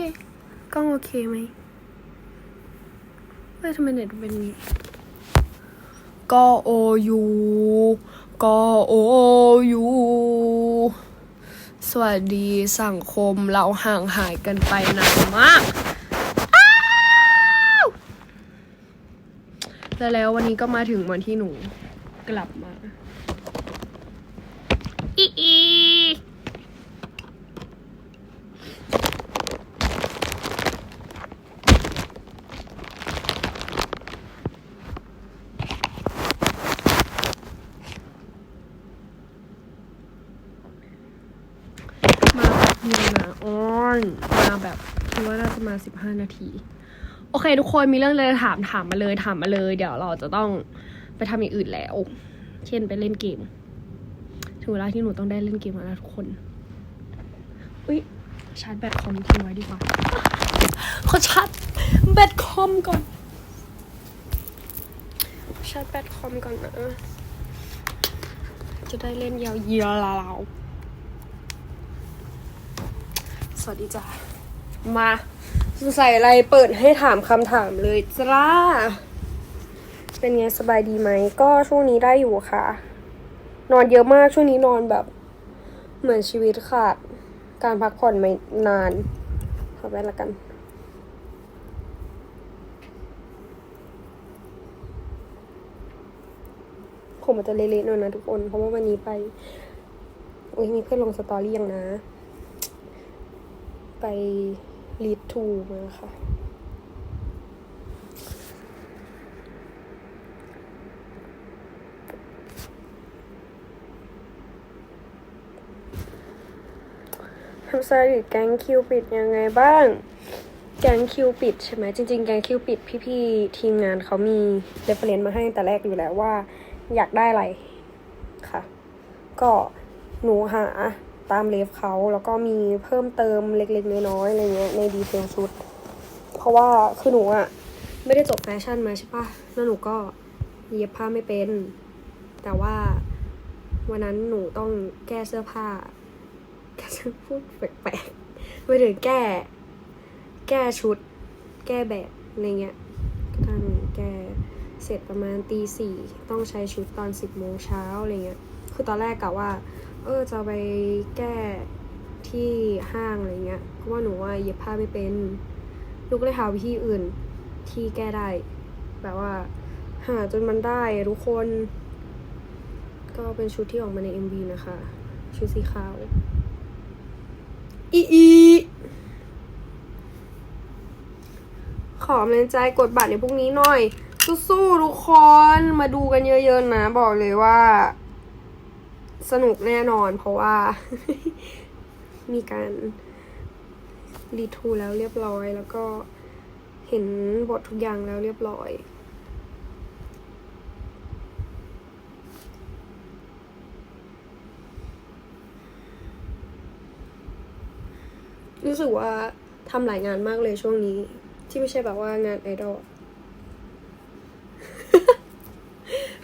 เคกล้องโอเคไหมเฮ้ยทำไมเน็ตเป็นนี้ก็โอยูก็โอยูสวัสดีสังคมเราห่างหายกันไปนานมาก แล้วแล้ววันนี้ก็มาถึงวันที่หนูกลับมา อีอี มาแบบนึงนะอ้อนมาแบบ คิดว่าน่าจะมาสิบห้านาที โอเค ทุกคนมีเรื่องอะไรจะถามถามมาเลยถามมาเลย เดี๋ยวเราจะต้องไปทำอย่างอื่นแล้ว เช่นไปเล่นเกม ถึงเวลาที่หนูต้องได้เล่นเกมแล้วนะทุกคน อุ้ยชาร์จแบตคอมทิ้งไว้ดีกว่า ขอชาร์จแบตคอมก่อน ชาร์จแบตคอมก่อนนะจะได้เล่นยาวๆสวัสดีจ้ามา สงสัยอะไรเปิดให้ถามคำถามเลยจ้า เป็นไงสบายดีไหม ก็ช่วงนี้ได้อยู่ค่ะ นอนเยอะมากช่วงนี้นอนแบบ เหมือนชีวิตขาด การพักผ่อนไม่นาน ขอแว่นละกันผมมันจะเละๆหน่อยนะทุกคน เพราะว่าวันนี้ไป อุ้ยมีเพื่อนลงสตอรี่ยังนะ ไป ลีดทูมาค่ะ ทำสถิติแก๊งคิวปิดยังไงบ้าง แก๊งคิวปิดใช่ไหมจริง ๆ แก๊งคิวปิดพี่ๆ ทีมงานเขามีเรฟเฟรนซ์มาให้แต่แรกอยู่แล้วว่า อยากได้อะไรค่ะ ก็หนูหา ตามเลฟเขาแล้วก็มีเพิ่มเติมเล็กๆน้อยๆอะไรเงี้ยในดีเทลชุด เพราะว่าคือหนูอะไม่ได้จบแฟชั่นมาใช่ปะแล้วหนูก็เย็บผ้าไม่เป็น แต่ว่าวันนั้นหนูต้องแก้เสื้อผ้าก็จะพูดแปลกๆไม่ถึงแก้ แก้ชุด แก้แบบอะไรเงี้ยก็ทำแก้เสร็จประมาณตีสี่ต้องใช้ชุดตอนสิบโมงเช้าอะไรเงี้ย คือตอนแรกกะว่า เออจะไปแก้ที่ห้างอะไรเงี้ย เพราะว่าหนูว่าเย็บผ้าไม่เป็นหนูก็เลยหาวิธีอื่นที่แก้ได้ แบบว่า หาจนมันได้ทุกคน ก็เป็นชุดที่ออกมาใน MV นะคะ ชุดสีขาวอีอีขอแรงใจกดบัตรในพรุ่งนี้หน่อย สู้ๆทุกคน มาดูกันเยอะๆนะ บอกเลยว่า สนุกแน่นอน เพราะว่า มีการรีทูแล้วเรียบร้อย แล้วก็เห็นบททุกอย่างแล้วเรียบร้อยรู้สึกว่าทำหลายงานมากเลยช่วงนี้ ที่ไม่ใช่แบบว่างานไอดอล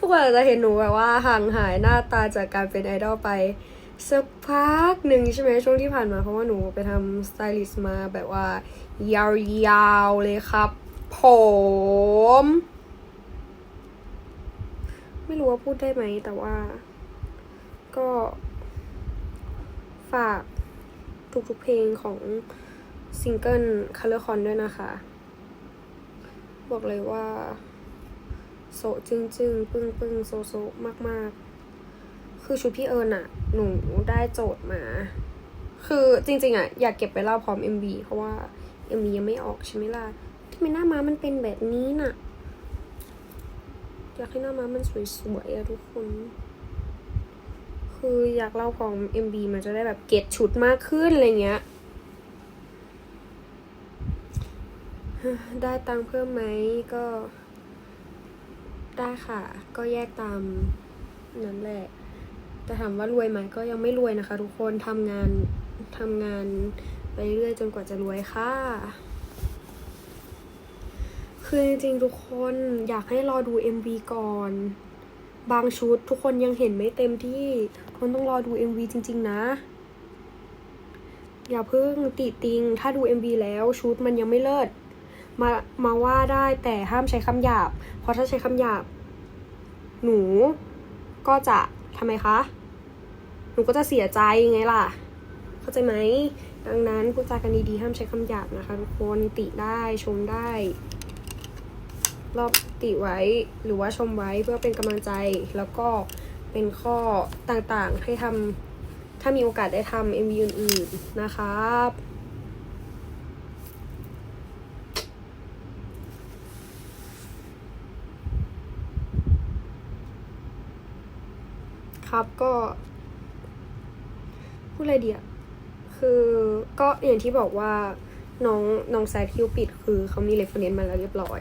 ทุกคนอาจจะเห็นหนูแบบว่าห่างหายหน้าตาจากการเป็นไอดอลไปสักพักหนึ่งใช่ไหมช่วงที่ผ่านมาเพราะว่าหนูไปทำสไตลิสต์มาแบบว่า ยาวๆเลยครับ ผม ไม่รู้ว่าพูดได้ไหมแต่ว่า ก็ ฝากทุกๆเพลงของซิงเกิล Color Con ด้วยนะคะ บอกเลยว่า โซจึงจึงปึ้งปึ้งโซโซมากมากๆคือชุดพี่เอิญอะหนูได้โจทย์มา คือจริง ๆอะอยากเก็บไปเล่าพร้อม MV เพราะว่า MV ยังไม่ออกใช่ไหมล่ะทำไมหน้าม้ามันเป็นแบบนี้น่ะ อยากให้หน้าม้ามันสวยๆอะทุกคน คืออยากเล่าของ MV มันจะได้แบบเก็ตชุดมากขึ้นอะไรเงี้ย ได้ตังค์เพิ่มไหมก็ ได้ค่ะ ก็แยกตามนั้นแหละ แต่ถามว่ารวยไหมก็ยังไม่รวยนะคะ ทุกคนทำงานทำงานไปเรื่อยจนกว่าจะรวยค่ะ คือจริงๆทุกคนอยากให้รอดู MV ก่อน บางชุดทุกคนยังเห็นไม่เต็มที่คนต้องรอดู MV จริง ๆ นะ อย่าเพิ่งติติง ถ้าดู MV แล้วชุดมันยังไม่เลิศ มามาว่าได้แต่ห้ามใช้คำหยาบ เพราะถ้าใช้คำหยาบ หนูก็จะทำไมคะ หนูก็จะเสียใจไงล่ะ เข้าใจไหม ดังนั้นพูดจากันดีๆ ห้ามใช้คำหยาบนะคะทุกคนติได้ชมได้ รอบติไว้หรือว่าชมไว้เพื่อเป็นกำลังใจแล้วก็เป็นข้อต่างๆให้ทำถ้ามีโอกาสได้ทำ MV อื่นๆนะครับ ครับก็ พูดอะไรดีอะคือก็อย่างที่บอกว่าน้องน้องแซดคิวปิดคือเขามีเรฟเฟรนซ์มาแล้วเรียบร้อย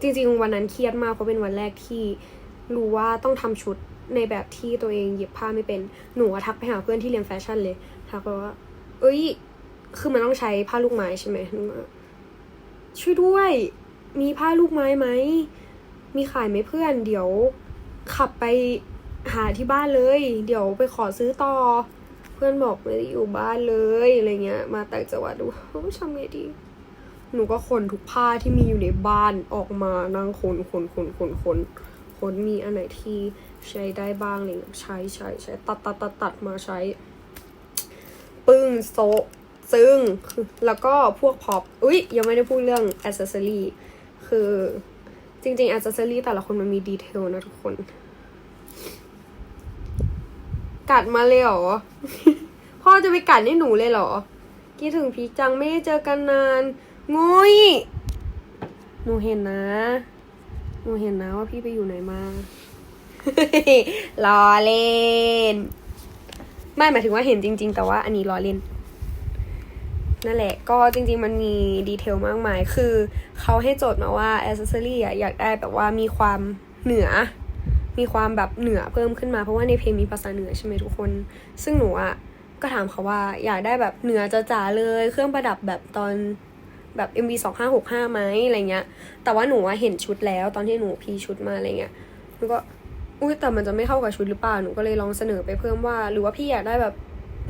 จริง ๆ วันนั้นเครียดมากเพราะเป็นวันแรกที่รู้ว่าต้องทำชุดในแบบที่ตัวเองเย็บผ้าไม่เป็น หนูทักไปหาเพื่อนที่เรียนแฟชั่นเลย ทักไปว่า เอ้ย คือมันต้องใช้ผ้าลูกไม้ใช่ไหมหนูช่วยด้วย มีผ้าลูกไม้ไหม มีขายไหมเพื่อน เดี๋ยวขับไป หาที่บ้านเลย เดี๋ยวไปขอซื้อต่อ เพื่อนบอกไม่ได้อยู่บ้านเลยอะไรเงี้ย มาแต่งจังหวัดดูเฮ้ยทำไงดี หนูก็ขนทุกผ้าที่มีอยู่ในบ้านออกมานั่งขนขนขนขนขนขนมีอันไหนที่ใช้ได้บ้างอะไรเลยใช้ใช้ใช้ตัดตัดตัดตัดมาใช้ ปึ้งโซซึ่งแล้วก็พวกพอปอุ๊ยยังไม่ได้พูดเรื่องอ c เซ s ซอรี่คือจริงๆอ c เซ s ซอรี่แต่ละคนมันมีดีเทลนะทุกคน กัดมาเลยเหรอ พ่อจะไปกัดให้หนูเลยเหรอคิดถึงพีจังไม่ได้เจอกันนาน งุยหนูเห็นนะ หนูเห็นนะว่าพี่ไปอยู่ไหนมา ล้อเล่น ไม่หมายถึงว่าเห็นจริง ๆ แต่ว่าอันนี้ล้อเล่น นั่นแหละ ก็จริง ๆ มันมีดีเทลมากมาย คือเขาให้โจทย์มาว่าอ c เซ s ซอรี่อยากได้แบบว่ามีความเหนือ มีความแบบเหนือเพิ่มขึ้นมาเพราะว่าในเพลงมีภาษาเหนือใช่ไหมทุกคน ซึ่งหนูอะก็ถามเขาว่าอยากได้แบบเหนือจะจ๋าเลยเครื่องประดับแบบตอนแบบ MV สองห้าหกห้าไหมอะไรเงี้ย แต่ว่าหนูอะเห็นชุดแล้วตอนที่หนูพีชุดมาอะไรเงี้ยหนูก็อุ้ยแต่มันจะไม่เข้ากับชุดหรือเปล่าหนูก็เลยลองเสนอไปเพิ่มว่า หรือว่าพี่อยากได้แบบ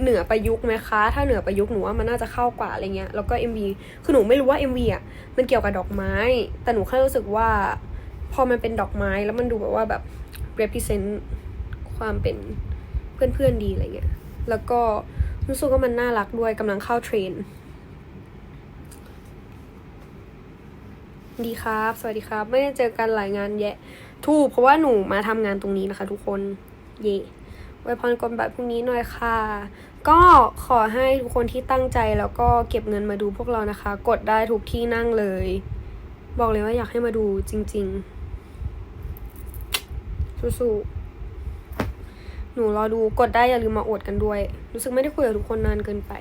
เหนือประยุกต์ไหมคะ ถ้าเหนือประยุกต์หนูว่ามันน่าจะเข้ากว่าอะไรเงี้ย แล้วก็ MV คือหนูไม่รู้ว่า MV อะมันเกี่ยวกับดอกไม้ แต่หนูแค่รู้สึกว่า พอมันเป็นดอกไม้แล้วมันดูแบบว่าแบบ represent ความเป็นเพื่อนๆดีอะไรเงี้ย แล้วก็รู้สึกว่ามันน่ารักด้วยกำลังเข้าเทรนด์ดีครับ สวัสดีครับ ไม่ได้เจอกันหลายงานแยะ ถูกเพราะว่าหนูมาทำงานตรงนี้นะคะทุกคน เย่ไวยพรกลบัตรพรุ่งนี้หน่อยค่ะ ก็ขอให้ทุกคนที่ตั้งใจแล้วก็เก็บเงินมาดูพวกเรานะคะ กดได้ทุกที่นั่งเลย บอกเลยว่าอยากให้มาดูจริง ๆ สู้ๆหนูรอดูกดได้อย่าลืมมาอวดกันด้วย รู้สึกไม่ได้คุยกับทุกคนนานเกินไป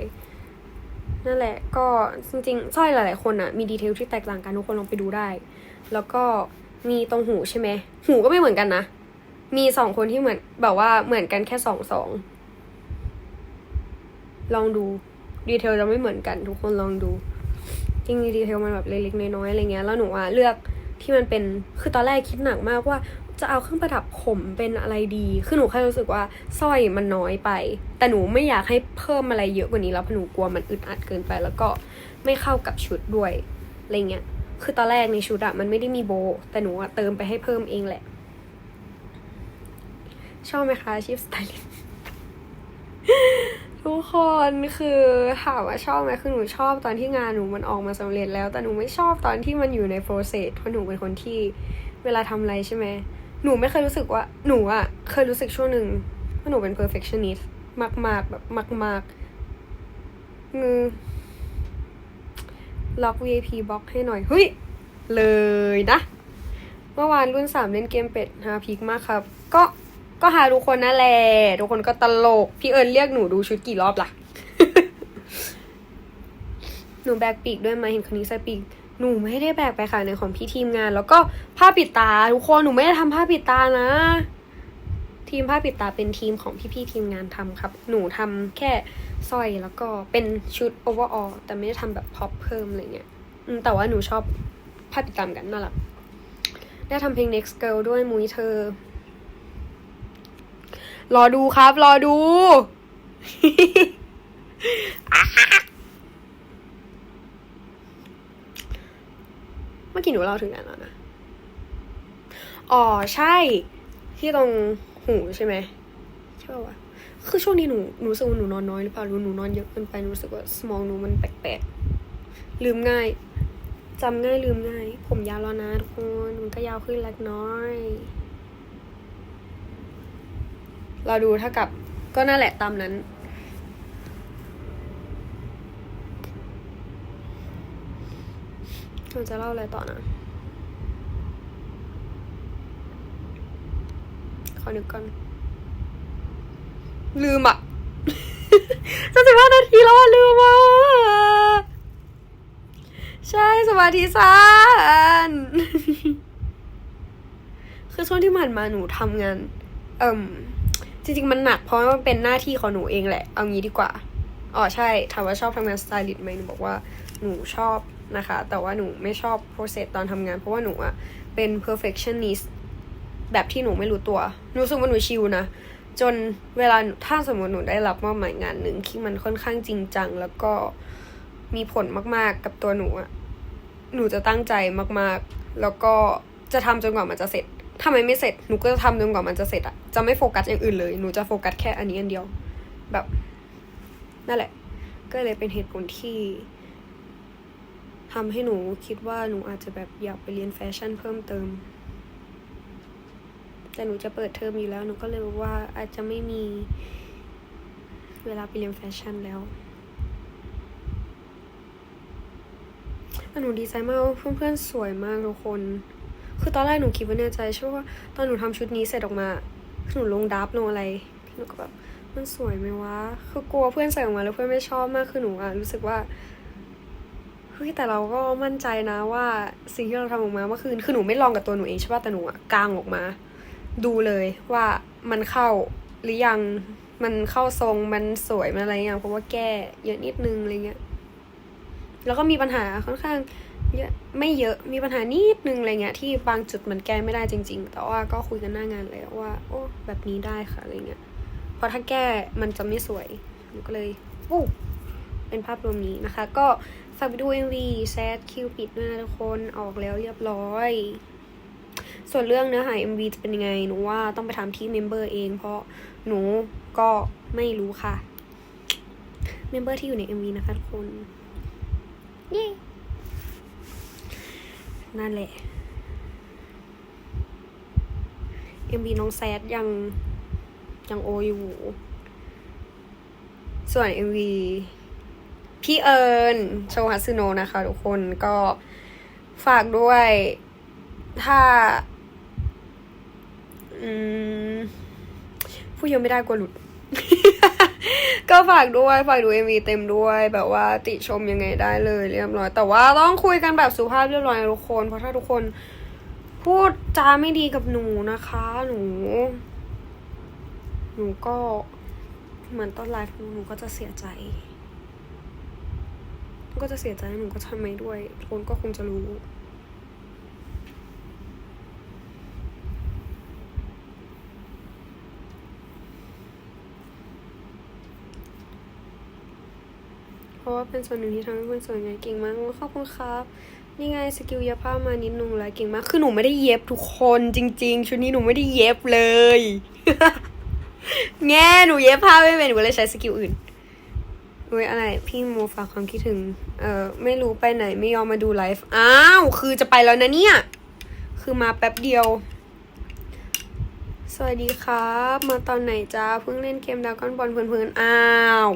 นั่นแหละ ก็จริงๆสร้อยหลายๆคนอะมีดีเทลที่แตกต่างกันทุกคนลองไปดูได้ แล้วก็มีตรงหูใช่ไหมหูก็ไม่เหมือนกันนะมีสองคนที่เหมือนแบบว่าเหมือนกันแค่สองสองลองดูดีเทลจะไม่เหมือนกัน ทุกคนลองดู จริงๆดีเทลมันแบบเล็กๆน้อยๆอะไรเงี้ยแล้วหนูอะเลือกที่มันเป็นคือตอนแรกคิดหนักมากว่า จะเอาเครื่องประดับผมเป็นอะไรดี คือหนูแค่รู้สึกว่าสร้อยมันน้อยไป แต่หนูไม่อยากให้เพิ่มอะไรเยอะกว่านี้แล้วเพราะหนูกลัวมันอึดอัดเกินไป แล้วก็ไม่เข้ากับชุดด้วย อะไรเงี้ย คือตอนแรกในชุดอะมันไม่ได้มีโบ แต่หนูอะเติมไปให้เพิ่มเองแหละ ชอบไหมคะอาชีพสไตลิสต์ทุกคนคือถามว่าชอบไหมคือหนูชอบตอนที่งานหนูมันออกมาสำเร็จแล้ว แต่หนูไม่ชอบตอนที่มันอยู่ในโปรเซสเพราะหนูเป็นคนที่เวลาทำอะไรใช่ไหม หนูไม่เคยรู้สึกว่า หนูอะเคยรู้สึกช่วงหนึ่งว่าหนูเป็น perfectionist มาก ๆ แบบมากๆงือล็อก VIP บล็อกให้หน่อย เฮ้ย เลยนะ เมื่อวานรุ่นสามเล่นเกมเป็ดฮาพีคมากครับ ก็ก็หาทุกคนนั่นแหละทุกคนก็ตลก พี่เอิญเรียกหนูดูชุดกี่รอบล่ะ หนูแบกปีกด้วยไหมเห็นคนนี้ใส่ปีก หนูไม่ได้แบกไปค่ะในของพี่ทีมงาน แล้วก็ผ้าปิดตาทุกคนหนูไม่ได้ทำผ้าปิดตานะ ทีมผ้าปิดตาเป็นทีมของพี่ๆทีมงานทำครับ หนูทำแค่สร้อยแล้วก็เป็นชุด overall แต่ไม่ได้ทำแบบพ็อปเพิ่มอะไรเงี้ยแต่ว่าหนูชอบผ้าปิดตามกันน่ารักได้ทำเพลง next girl ด้วยมุ้ยเธอ รอดูครับ รอดู กี้หนูเล่าถึงนั้นแล้วนะ อ๋อใช่ ที่ตรงหูใช่ไหมใช่ป่าวะคือช่วงนี้หนูหนูรู้สึกว่าหนูนอนน้อยหรือเปล่าหรือหนูนอนเยอะเกินไปหนูรู้สึกว่าสมองหนูมันแปลกๆลืมง่ายจำง่ายลืมง่าย ผมยาวแล้วนะทุกคนมันก็ยาวขึ้นเล็กน้อย เราดูเท่ากับก็นั่นแหละตามนั้น เราจะเล่าอะไรต่อนะ ขอนึกก่อน ลืมอะจะสิบห้านาทีแล้วอะลืมอะใช่สมาธิสั้นคือช่วงที่ผ่านมาหนูทำงาน เอ่มจริงๆมันหนักเพราะว่ามันเป็นหน้าที่ของหนูเองแหละ เอางี้ดีกว่า อ๋อใช่ถามว่าชอบทำงานสไตลิสต์ไหมหนูบอกว่าหนูชอบ นะคะ แต่ว่าหนูไม่ชอบ process ตอนทำงาน เพราะว่าหนูอะเป็น perfectionist แบบที่หนูไม่รู้ตัว หนูรู้สึกว่าหนูชิลนะ จนเวลาถ้าสมมติหนูได้รับมอบหมายงานหนึ่งที่มันค่อนข้างจริงจัง แล้วก็มีผลมากๆกับตัวหนูอะหนูจะตั้งใจมากๆ แล้วก็จะทำจนกว่ามันจะเสร็จถ้ามันไม่เสร็จ หนูก็จะทำจนกว่ามันจะเสร็จอะจะไม่โฟกัสอย่างอื่นเลย หนูจะโฟกัสแค่อันนี้อันเดียว แบบ นั่นแหละ ก็เลยเป็นเหตุผลที่ ทำให้หนูคิดว่าหนูอาจจะแบบอยากไปเรียนแฟชั่นเพิ่มเติม แต่หนูจะเปิดเทอมอยู่แล้วหนูก็เลยบอกว่าอาจจะไม่มีเวลาไปเรียนแฟชั่นแล้วแต่หนูดีใจมากว่าเพื่อนๆสวยมากทุกคน คือตอนแรกหนูคิดว่าแน่ใจใช่ว่าตอนหนูทำชุดนี้เสร็จออกมาหนูลงดับลงอะไรหนูก็แบบมันสวยไหมวะ คือกลัวเพื่อนใส่ออกมาแล้วเพื่อนไม่ชอบมากคือหนูอะรู้สึกว่า ฮ้ยแต่เราก็มั่นใจนะว่าสิ่งที่เราทำออกมาเมื่อคืนคือหนูไม่ลองกับตัวหนูเองใช่ป่ะแต่หนูอะกางออกมา ดูเลยว่ามันเข้าหรือยังมันเข้าทรงมันสวยมันอะไรอย่างเพราะว่าแก้เยอะนิดนึงอะไรเงี้ยแล้วก็มีปัญหาค่อนข้างเยอะไม่เยอะมีปัญหานิดนึงอะไรเงี้ยที่บางจุดมันแก้ไม่ได้จริง ๆ แต่ว่าก็คุยกันหน้างานแล้วว่า โอ้แบบนี้ได้ค่ะอะไรเงี้ยเพราะถ้าแก้มันจะไม่สวยหนูก็เลยโอ้เป็นภาพรวมนี้นะคะ ก็ ฝากไปดู MV แซดคิวปิดด้วยนะทุกคนออกแล้วเรียบร้อย ส่วนเรื่องเนื้อหา MV จะเป็นยังไง หนูว่าต้องไปถามที่เมมเบอร์เอง เพราะหนูก็ไม่รู้ค่ะ เมมเบอร์ที่อยู่ใน MV นะคะทุกคนเย้นั่นแหละ MV น้องแซดยังยังโออยู่ ส่วน MV พี่เอิญโชฮัตสึโนะนะคะ ทุกคนก็ฝากด้วย ถ้า อืมพูดเยอะไม่ได้กลัวหลุด ก็ฝากด้วย ฝากดู MV เต็มด้วย แบบว่าติชมยังไงได้เลยเรียบร้อย แต่ว่าต้องคุยกันแบบสุภาพเรียบร้อยทุกคน เพราะถ้าทุกคนพูดจาไม่ดีกับหนูนะคะ หนู หนูก็เหมือนต้นไลฟ์หนูก็จะเสียใจ ก็จะเสียใจหนูก็ทำไม่ด้วยทุกคนก็คงจะรู้เพราะว่าเป็นส่วนหนึ่งที่ทำให้เพื่อนสวยไงเก่งมากขอบคุณครับ นี่ไงสกิลเย็บผ้ามานิดนึงแล้วเก่งมาก คือหนูไม่ได้เย็บทุกคนจริง ๆ ชุดนี้หนูไม่ได้เย็บเลย แง่หนูเย็บผ้าไม่เป็นหนูเลยใช้สกิลอื่น เว้ยอะไร พี่โมฝากความคิดถึง เออไม่รู้ไปไหนไม่ยอมมาดูไลฟ์ อ้าว คือจะไปแล้วนะเนี่ย คือมาแป๊บเดียว สวัสดีครับ มาตอนไหนจ้าเพิ่งเล่นเกมดากอนบอลเพลินๆ อ้าว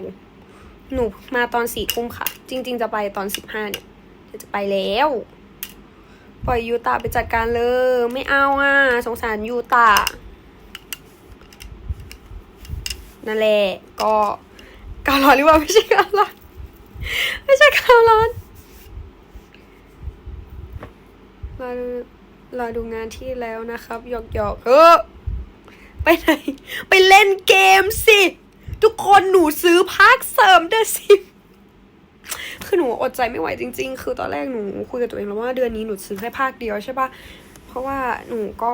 หนูมาตอนสี่ทุ่มค่ะ จริง ๆ จะไปตอนสิบห้าเนี่ยจะไปแล้ว ปล่อยยูตาไปจัดการเลย ไม่เอาอะ สงสารยูตานั่นแหละ ก็ กาวร้อนหรือเปล่าไม่ใช่กาวร้อน ไม่ใช่กาวร้อนรอดูรอดูงานที่แล้วนะครับ หยอกหยอกเออไปไหน ไปเล่นเกมสิ ทุกคนหนูซื้อภาคเสริมเดอะซิมคือหนูอดใจไม่ไหวจริง ๆ คือตอนแรกหนูคุยกับตัวเองแล้วว่าเดือนนี้หนูซื้อแค่ภาคเดียวใช่ปะเพราะว่าหนูก็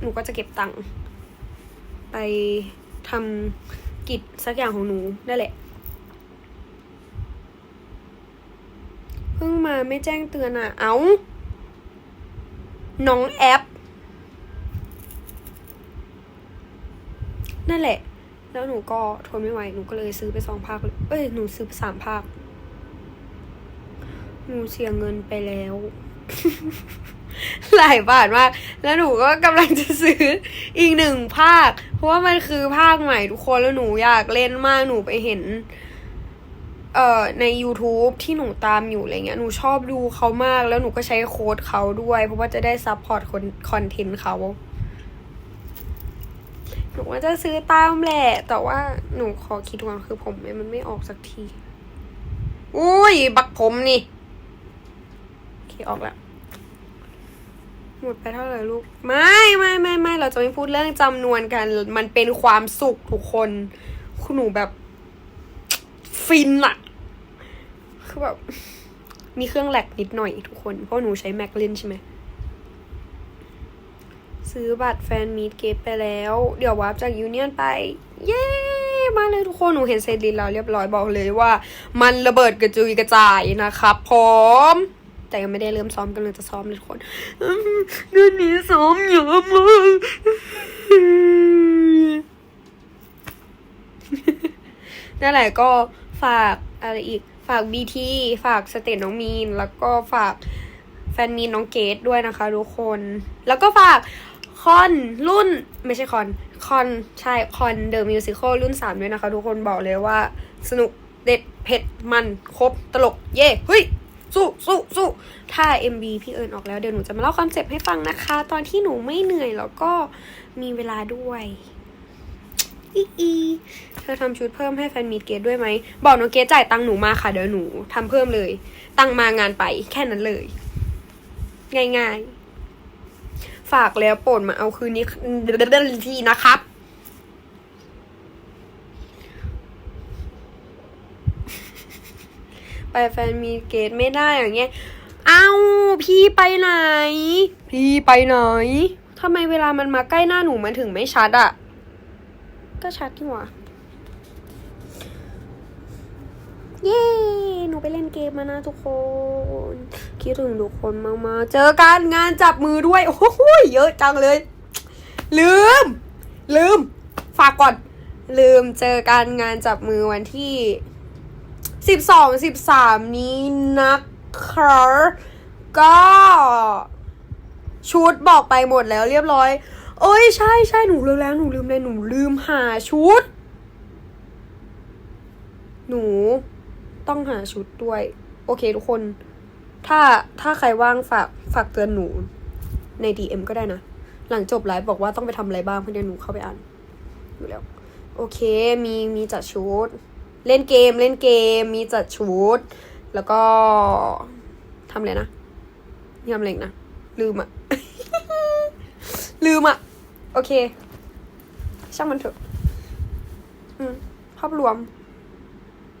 หนูก็จะเก็บตังค์ไปทำ กิจสักอย่างของหนูนั่นแหละ เพิ่งมาไม่แจ้งเตือนอะ เอาน้องแอป นั่นแหละ แล้วหนูก็ทนไม่ไหว หนูก็เลยซื้อไปสองภาคเลยเอ้ย หนูซื้อไปสามภาค หนูเสียเงินไปแล้ว หลายบาทมาก แล้วหนูก็กำลังจะซื้ออีกหนึ่งภาค เพราะว่ามันคือภาคใหม่ทุกคนแล้วหนูอยากเล่นมากหนูไปเห็น เอ่อใน YouTube ที่หนูตามอยู่อะไรเงี้ยหนูชอบดูเขามาก แล้วหนูก็ใช้โค้ดเขาด้วย เพราะว่าจะได้ซัพพอร์ตคนคอนเทนต์เขาหนูว่าจะซื้อตามแหละ แต่ว่าหนูขอคิดก่อนคือผมมันไม่ออกสักที อุ้ย บักผมนี่โอเคออกแล้ว หมดไปเท่าไหร่ลูก ไม่ไม่ไม่ไม่เราจะไม่พูดเรื่องจำนวนกัน มันเป็นความสุขทุกคน คุณหนูแบบ ฟินอะคือแบบ มีเครื่องแลกนิดหน่อยทุกคน เพราะหนูใช้ Mac เล่นใช่ไหมซื้อบัตรแฟนมีดเกตไปแล้ว เดี๋ยววาร์ปจากยูเนียนไป เย้ มาเลยทุกคน หนูเห็นเซตลินแล้วเรียบร้อยบอกเลยว่า มันระเบิดกระจุยกระจายนะครับพร้อม แต่ยังไม่ได้เริ่มซ้อมกันเลยจะซ้อมเลยทุกคนเดือนนี้ซ้อมเยอะมากนั่นแหละก็ฝากอะไรอีก ฝากบีทีฝากสเตทน้องมีน แล้วก็ฝากแฟนมีนน้องเกดด้วยนะคะทุกคน แล้วก็ฝากคอนรุ่นไม่ใช่คอนคอนใช่คอนเดอะมิวสิควลรุ่นสามด้วยนะคะ ทุกคนบอกเลยว่าสนุกเด็ดเผ็ดมันครบตลก เย่เฮ้ย สู้สู้สู้ถ้า MV พี่เอิญออกแล้วเดี๋ยวหนูจะมาเล่าคอนเซปต์ให้ฟังนะคะ ตอนที่หนูไม่เหนื่อยแล้วก็มีเวลาด้วยอีอีเธอทำชุดเพิ่มให้แฟนมีดเกตด้วยไหม บอกน้องเกตจ่ายตังหนูมาค่ะ เดี๋ยวหนูทำเพิ่มเลย ตังมางานไปแค่นั้นเลย ง่ายๆ ฝากแล้วโปรดมาเอาคืนนี้ทีนะครับ ไปแฟนมีดเกตไม่ได้อย่างเงี้ยเอ้าพี่ไปไหน พี่ไปไหนทำไมเวลามันมาใกล้หน้าหนูมันถึงไม่ชัดอะก็ชัดที่หว่าเย้ หนูไปเล่นเกมมานะทุกคน คิดถึงทุกคนมากๆ เจอกันงานจับมือด้วย โอ้โหเยอะจังเลย ลืม ลืม ฝากก่อน ลืมเจอกันงานจับมือวันที่ สิบสองสิบสามนี้นะคะก็ชุดบอกไปหมดแล้วเรียบร้อย เอ้ยใช่ใช่หนูลืมแล้วหนูลืมเลยหนูลืมหาชุด หนูต้องหาชุดด้วย โอเคทุกคน ถ้าถ้าใครว่างฝากฝากเตือนหนูใน DM ก็ได้นะ หลังจบไลฟ์บอกว่าต้องไปทำอะไรบ้างเพื่อเดี๋ยวหนูเข้าไปอ่านอยู่แล้ว โอเคมีมีจัดชุด เล่นเกมเล่นเกมมีจัดชุด แล้วก็ทำอะไรนะมีทำอะไรอีกนะ ลืมอะ ลืมอะโอเค ช่างมันเถอะอืมภาพรวม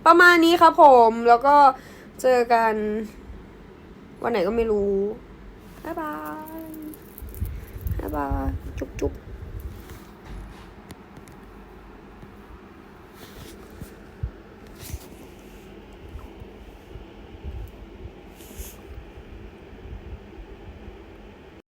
ประมาณนี้ครับผมแล้วก็เจอกัน วันไหนก็ไม่รู้ บ๊ายบาย บ๊ายบาย จุ๊บจุ๊บ